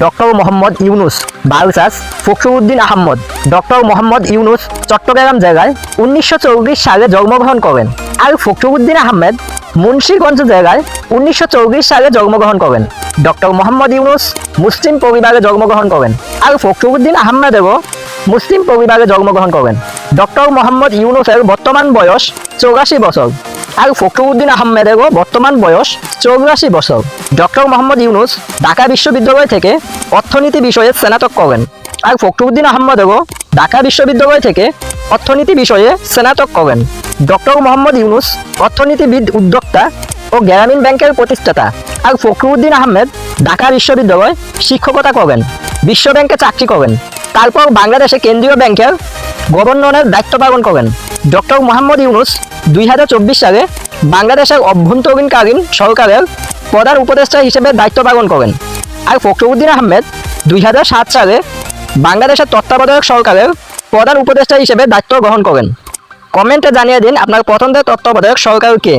Doctor Mohammad Yunus, বালসাস Fakhruddin Ahmed, doctor Mohammad Yunus Chittagong জেলায় উনিশশো সালে জন্মগ্রহণ করেন আর ফখরুদ্দিন আহমেদ মুন্সিগঞ্জ জেলায় উনিশশো সালে জন্মগ্রহণ করেন। ডক্টর মোহাম্মদ ইউনুস মুসলিম পরিবারে জন্মগ্রহণ করেন আর ফখরুদ্দিন আহমেদেরও মুসলিম পরিবারে জন্মগ্রহণ করেন। ডক্টর মোহাম্মদ ইউনুসের বর্তমান বয়স চৌরাশি বছর। আর ফখরুদ্দিন আহমেদেরও বর্তমান বয়স চৌরাশি বছর ডক্টর মোহাম্মদ ইউনুস ঢাকা বিশ্ববিদ্যালয় থেকে অর্থনীতি বিষয়ে স্নাতক করেন আর ফখরুদ্দিন আহমেদেরও ঢাকা বিশ্ববিদ্যালয় থেকে অর্থনীতি বিষয়ে স্নাতক করেন। ডক্টর মোহাম্মদ ইউনুস অর্থনীতিবিদ, উদ্যোক্তা ও গ্রামীণ ব্যাংকের প্রতিষ্ঠাতা আর ফখরুদ্দিন আহমেদ ঢাকা বিশ্ববিদ্যালয় শিক্ষকতা করেন, বিশ্ব ব্যাংকে চাকরি করেন। তারপর বাংলাদেশে কেন্দ্রীয় ব্যাংকের গভর্নরের দায়িত্ব পালন করেন। ডক্টর মোহাম্মদ ইউনুস দুই হাজার চব্বিশ সালে বাংলাদেশের অভ্যন্তরীণকালীন সরকারের প্রধান উপদেষ্টা হিসেবে দায়িত্ব পালন করেন। আর ফখরুদ্দিন আহমেদ দুই হাজার সাত সালে বাংলাদেশের তত্ত্বাবধায়ক সরকারের প্রধান উপদেষ্টা হিসেবে দায়িত্ব গ্রহণ করেন। কমেন্টে জানিয়ে দিন আপনার পছন্দের তত্ত্বাবধায়ক সরকার কে।